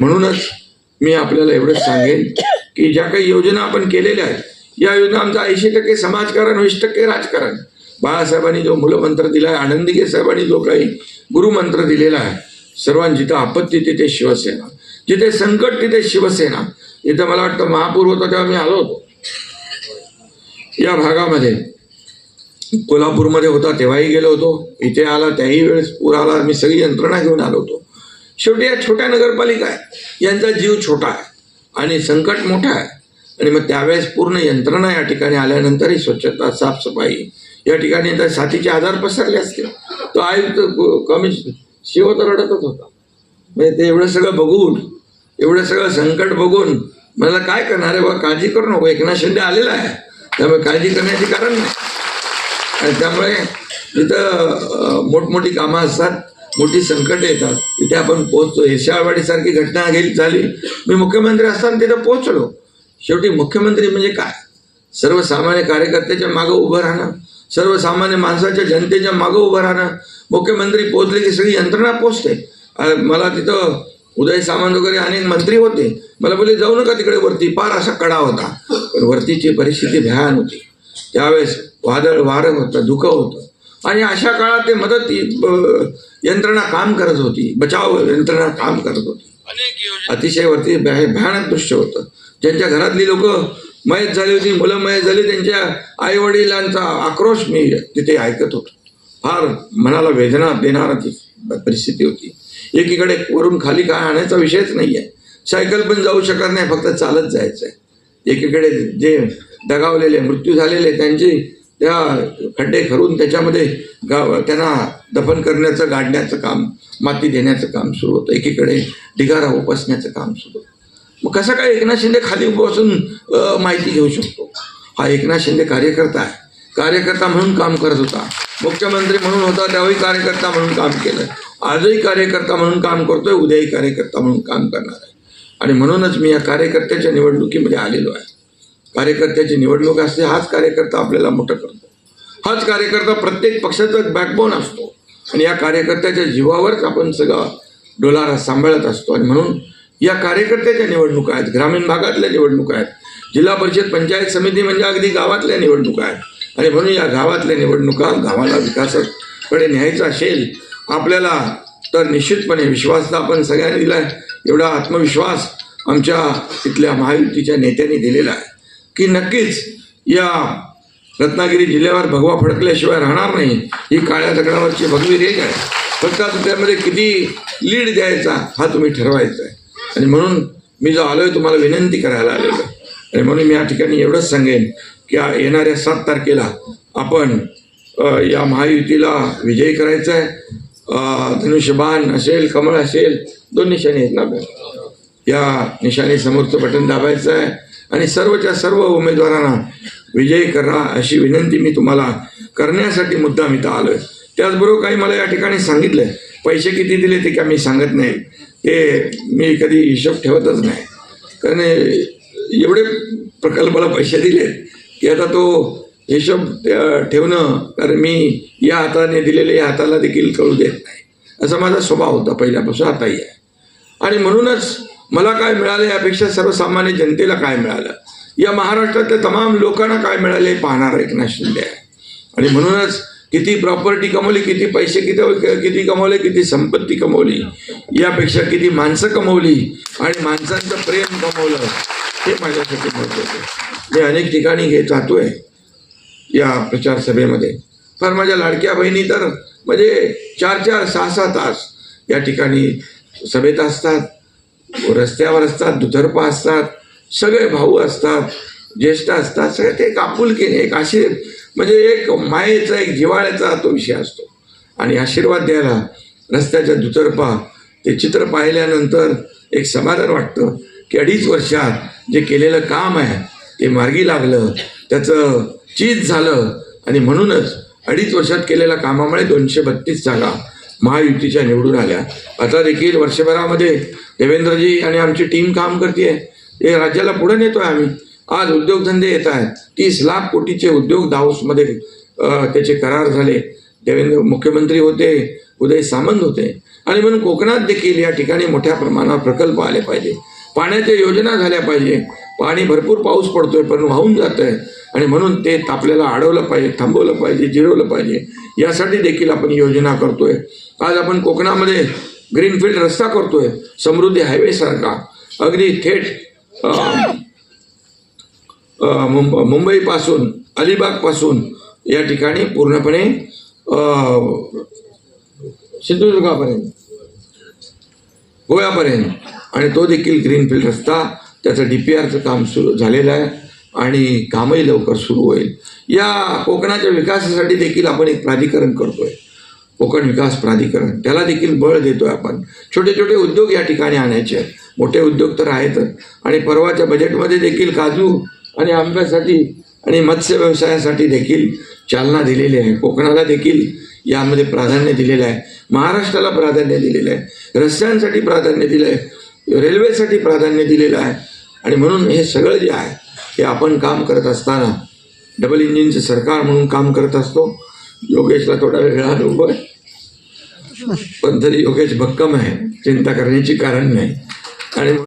म्हणूनच मी आपल्याला एवढंच सांगेन की ज्या काही योजना आपण केलेल्या आहेत या योजना आमचा ऐंशी टक्के समाजकारण वीस टक्के राजकारण. बाळासाहेबांनी जो मूलमंत्र दिला आहे आनंदीगे साहेबांनी जो काही गुरुमंत्र दिलेला आहे सर्वांनी जिथं आपत्ती तिथे शिवसेना. जिथे संकट तिथे शिवसेना. इथं मला वाटतं महापूर होता तेव्हा मी आलो होतो. या भागामध्ये कोल्हापूरमध्ये होता तेव्हाही गेलो होतो. इथे आला त्याही वेळेस पूर आला मी सगळी यंत्रणा घेऊन आलो होतो. शेवटी या छोट्या नगरपालिका आहे. यांचा जीव छोटा आहे. आणि संकट मोठा आहे. आणि मग त्यावेळेस पूर्ण यंत्रणा या ठिकाणी आल्यानंतरही स्वच्छता साफसफाई या ठिकाणी तर साथीचे आजार पसरले असतील. तो आयुक्त कमी शिव तर रडतच होता. म्हणजे ते एवढं सगळं बघून एवढं सगळं संकट बघून मला काय करणार आहे? बा काळजी करू नको. एकनाथ शिंदे आलेला आहे. त्यामुळे काळजी करण्याचे कारण नाही. आणि त्यामुळे तिथं मोठमोठी कामं असतात. मोठी संकट येतात. तिथे आपण पोहोचतो. येशाळवाडीसारखी घटना गेली झाली. मी मुख्यमंत्री असताना तिथं पोहोचलो. शेवटी मुख्यमंत्री म्हणजे काय? सर्वसामान्य कार्यकर्त्याच्या मागं उभं राहणं. सर्वसामान्य माणसाच्या जनतेच्या मागं उभं राहणं. मुख्यमंत्री पोहोचले की सगळी यंत्रणा पोचते मला तिथं उदय सामंत वगैरे अनेक मंत्री होते. मला बोलले जाऊ नका तिकडे वरती. पार असा कडा होता. पण वरतीची परिस्थिती भयान होती. त्यावेळेस वादळ वारं होतं धुकं होतं. आणि अशा काळात ते मदत यंत्रणा काम करत होती. बचाव यंत्रणा काम करत होती. अतिशय वरती भया- भयानक दृश्य होतं. ज्यांच्या घरातली लोक मयत झाली होती मुलं मयत झाली त्यांच्या आई वडिलांचा आक्रोश मी तिथे ऐकत होतो. फार मनाला वेदना देणारा ती परिस्थिती होती. एकीकडे वरून खाली काय आणायचा विषयच नाही आहे सायकल पण जाऊ शकत नाही फक्त चालत जायचं आहे एकीकडे जे दगावलेले मृत्यू झालेले त्यांचे त्या खड्डे खरून त्याच्यामध्ये गाव त्यांना दफन करण्याचं गाडण्याचं काम माती देण्याचं काम सुरू होतं. एकीकडे ढिगारा उपसण्याचं काम सुरू होतं. मग कसं काय एकनाथ शिंदे खाली बसून माहिती घेऊ शकतो? हा एकनाथ शिंदे कार्यकर्ता आहे. कार्यकर्ता म्हणून काम करत होता. मुख्यमंत्री म्हणून होता त्यावेळी कार्यकर्ता म्हणून काम केलं. आजही कार्यकर्ता म्हणून काम करतोय उद्याही कार्यकर्ता म्हणून काम करणार आहे. आणि म्हणूनच मी या कार्यकर्त्याच्या निवडणुकीमध्ये आलेलो आहे. कार्यकर्त्याची निवडणूक असते हाच कार्यकर्ता आपल्याला मोठं करतो. हाच कार्यकर्ता प्रत्येक पक्षाचा बॅकबोन असतो. आणि या कार्यकर्त्याच्या जीवावरच आपण सगळा डोलारा सांभाळत असतो. आणि म्हणून या कार्यकर्त्याच्या निवडणुका आहेत ग्रामीण भागातल्या निवडणुका आहेत जिल्हा परिषद पंचायत समिती म्हणजे अगदी गावातल्या निवडणुका आहेत. आणि म्हणून या गावातल्या निवडणुका गावाला विकासाकडे न्यायचा असेल आपल्याला तर निश्चितपणे विश्वास तर आपण सगळ्यांनी दिला आहे एवढा आत्मविश्वास आमच्या इथल्या महायुतीच्या नेत्यांनी दिलेला आहे. की नक्कीच या रत्नागिरी जिल्ह्यावर भगवा फडकल्याशिवाय राहणार नाही. ही काळ्या दगडावरची भगवी रेख आहे. फक्त आता त्यामध्ये किती लीड द्यायचा हा तुम्ही ठरवायचा आहे. आणि म्हणून मी जो आलो आहे तुम्हाला विनंती करायला आलेलो आहे. आणि म्हणून मी या ठिकाणी एवढंच सांगेन की येणाऱ्या सात तारखेला आपण या महायुतीला विजयी करायचा आहे. धनुष्यबाण असेल कमळ असेल दोन निशाणी आहेत ना या निशाणी समोरचं बटन दाबायचं आहे. आणि सर्वच्या सर्व उमेदवारांना विजयी करा अशी विनंती मी तुम्हाला करण्यासाठी मुद्दाम इथं आलोय. त्याचबरोबर काही मला या ठिकाणी सांगितलंय. पैसे किती दिले ते काय मी सांगत नाही. ते मी कधी हिशोब ठेवतच नाही. कारण एवढे प्रकल्पाला पैसे दिले की आता तो हिशोब ठेवणं कारण मी या हाताने दिलेले या हाताला देखील कळू देत नाही. असा माझा स्वभाव होता पहिल्यापासून आताही आहे. आणि म्हणूनच मला काय मिळालं यापेक्षा सर्वसामान्य जनतेला काय मिळालं? या महाराष्ट्रातल्या तमाम लोकांना काय मिळाले हे पाहणार एकनाथ शिंदे आहे. आणि म्हणूनच किती प्रॉपर्टी कमवली किती पैसे किती किती कमवले किती संपत्ती कमवली यापेक्षा किती माणसं कमवली आणि माणसांचं प्रेम कमवलं हे माझ्यासाठी महत्त्वाचं मी अनेक ठिकाणी घेत जातोय या प्रचार सभेमध्ये. फार माझ्या लाडक्या बहिणी तर म्हणजे चार चार सहा सहा तास या ठिकाणी सभेत असतात. रस्त्यावर असतात दुतर्फा असतात सगळे भाऊ असतात ज्येष्ठ असतात सगळे ते एक आपुलकीने एक आशीर् म्हणजे एक मायेचा एक जिव्हाळ्याचा तो विषय असतो. आणि आशीर्वाद द्यायला रस्त्याच्या दुतर्फा ते चित्र पाहिल्यानंतर एक समाधान वाटतं की अडीच वर्षात जे केलेलं काम आहे ते मार्गी लागलं त्याचं चीज झालं आणि म्हणूनच अडीच वर्षात केलेल्या कामामुळे दोनशे बत्तीस जागा महायुतीच्या निवडून आल्या. आता देखील वर्षभरामध्ये देवेंद्रजी आणि आमची टीम काम करते हे राज्याला पुढे नेतोय आम्ही. आज उद्योगधंदे येत आहेत. तीस लाख कोटीचे उद्योग दाऊसमध्ये त्याचे करार झाले. देवेंद्र मुख्यमंत्री होते उदय सामंत होते. आणि म्हणून कोकणात देखील या ठिकाणी मोठ्या प्रमाणावर प्रकल्प आले पाहिजे. पाण्याच्या योजना झाल्या पाहिजे. पाणी भरपूर पाऊस पडतोय पण वाहून जात आहे आणि म्हणून ते आपल्याला अडवलं पाहिजे थांबवलं पाहिजे जिरवलं पाहिजे. यासाठी देखील आपण योजना करतोय. आज आपण कोकणामध्ये ग्रीनफील्ड रस्ता करतोय समृद्धी हायवे सारखा. अगदी थेट मुंबईपासून अलिबागपासून या ठिकाणी पूर्णपणे सिंधुदुर्गापर्यंत गोव्यापर्यंत. आणि तो देखील ग्रीनफील्ड रस्ता त्याचं डी पी आरचं काम सुरू झालेलं आहे आणि कामही लवकर सुरू होईल. या कोकणाच्या विकासासाठी देखील आपण एक प्राधिकरण करतोय. कोकण विकास प्राधिकरण. त्याला देखील बळ देतोय आपण. छोटे छोटे उद्योग या ठिकाणी आणायचे आहेत. मोठे उद्योग तर आहेतच. आणि परवाच्या बजेटमध्ये देखील काजू आणि आंब्यासाठी आणि मत्स्य व्यवसायासाठी देखील चालना दिलेली आहे. कोकणाला देखील यामध्ये प्राधान्य दिलेलं आहे. महाराष्ट्राला प्राधान्य दिलेलं आहे. रस्त्यांसाठी प्राधान्य दिलं आहे रेल्वेसाठी प्राधान्य दिलेलं आहे. आणि म्हणून हे सगळं जे आहे हे आपण काम करत असताना डबल इंजिनचं सरकार म्हणून काम करत असतो. योगेशला थोडा वेगळा अनुभव आहे पण तरी योगेश भक्कम आहे. चिंता करण्याची कारण नाही. आणि